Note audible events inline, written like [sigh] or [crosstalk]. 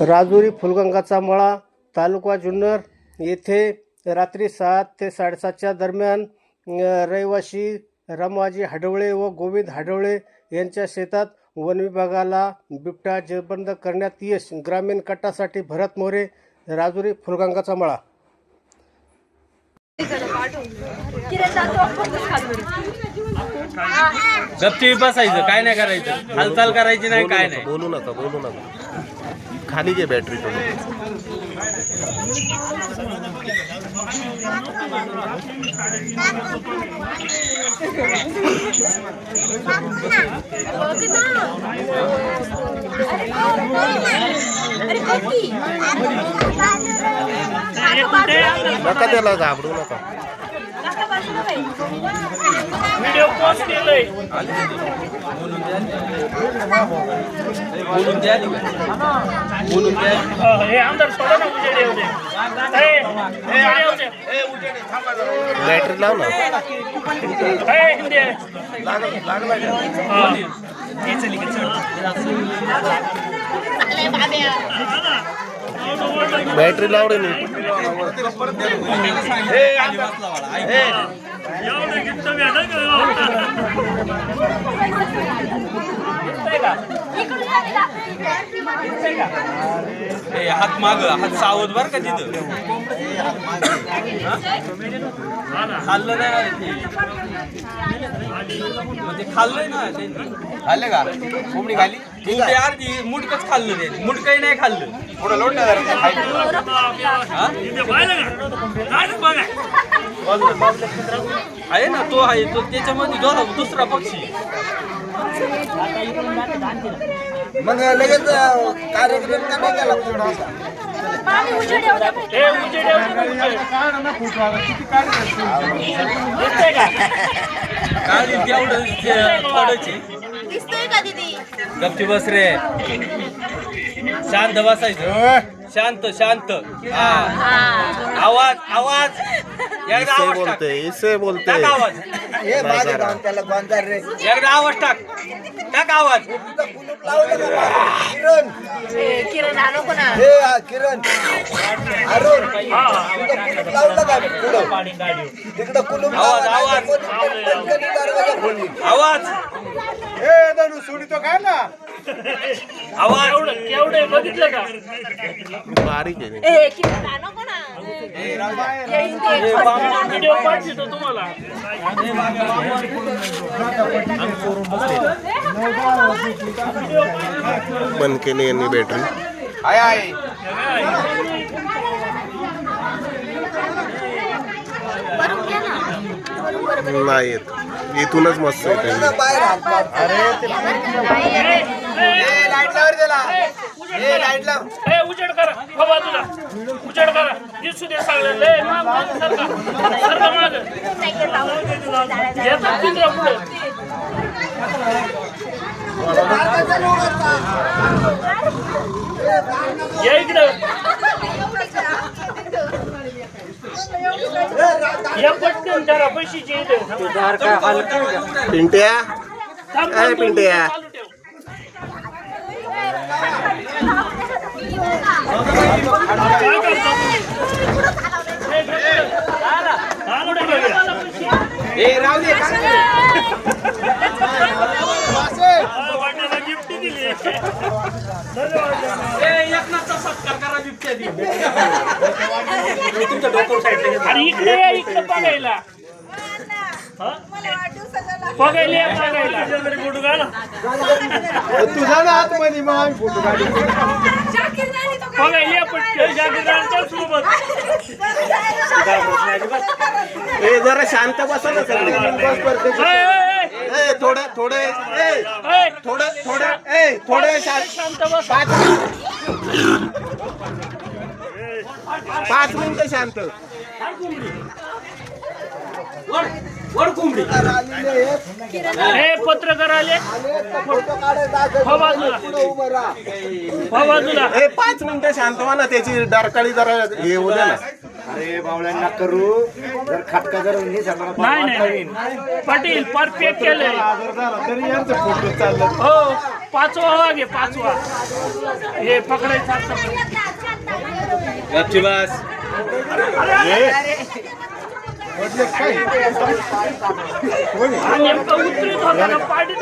राजुरी फुलगंगाचा मळा तालुका जुन्नर येथे रात्री सात ते साडेसातच्या दरम्यान अ, रहिवासी रमाजी हाडवळे व गोविंद हाडवळे यांच्या शेतात वन विभागाला बिबटा जेरबंद करण्यात यश ग्रामीण कट्टासाठी भरत मोरे राजुरी फुलगंगाचा मळा. गपची बसायचं काय नाही करायचं हालचाल करायची नाही काय नाही. बोलू नका बोलू नका. खाली घे बॅटरी तुम्ही नका त्याला घाबरू नका. व्हिडिओ पोस्ट केलंय बोलून द्या बोलून द्या हा, हे आमदार सोडा ना उजेड हे, दे. बॅटरी लाव ना हे. हा. बॅटरी लावडे ए, हात माग हात सावध बर का तिथं? खाल्लं नाही ना ते. मग ते खाल्लंय ना त्यांनी. खाल्लं का? कोंबडी खाली अर्धी मुडकच खाल्लं ते मुडकही नाही खाल्लं. पुढं लोट? काय. आहे ना तो आहे तो त्याच्यामध्ये दोन दुसरा पक्षी. मग लगेच कार्यक्रम का नाही केला हे उजेड येऊ दे ना, उजेड. दिसतंय का? काढी तेवढं ते थोडंच दीदी गपची बस रे. शांत बसायचं. शांत शांत. हा. आवाज आवाज. [laughs] एकदा इसे आवाज टाक. बोलते इसे बोलते. टाक आवाज. हे माझं गाव त्याला गोंधार रे. एकदा आवाज टाक. टाक आवाज? किरण. ए, किरण आणू कोणा हे हा, किरण. अरुण. हा. कुलूप लावलं का? पुढं तिकडं कुलूप आवाज, लावा, आवाज. पटकन दरवाजा खोली. आवाज. आवाज केवढं केवढे बघितलं का? बारीक आहे ए किरण आणू कोणा? येईन ते. व्हिडिओ पाठवतो तुम्हाला. बंद केली यांनी बॅटरी वरून बरोबर नाही येत. इथूनच मस्त येत. उजेड करा. करा. दिसू दे पुढे? या इकडं या पटकन जरा पैशाची इथे पिंट्या थांब, ए, थांब, पिंट्या. चालू ठेव. काय करतो तू? ए, इकडं. चालू ठेव. हा, वाटायला gift दिली. ए, एकनाथचा सत्कार करा बिबट्या दी. अरे इकडे या, इकडे बघायला? बघायला या, बघायला. तुझा ना आतमध्ये मग आम्ही फोटो काढू. बघायला या पटकन जागीरदारांच्या सोबत. ए जरा शांत बसा ना सगळे. ए, ए, ए, थोडं थोडं ए थोडं थोडं ए थोडं शांत. शांत बस. पाच मिनिटं शांत. हे पत्रकार आले. हो बाजूला. हो बाजूला. ए पाच मिनिटं शांत व्हा ना त्याची डरकाळी जरा हे होऊ द्या ना. अरे बावळ्यांना करू. जर खटका जर नाही नाही पाटील परफेक्ट केलंय. आजार झाला तरी यांचं फोटो चाललं. हो पाचवा वाघ आहे पाचवा. हे पकडायचं असतं. गपची बस. पार्टी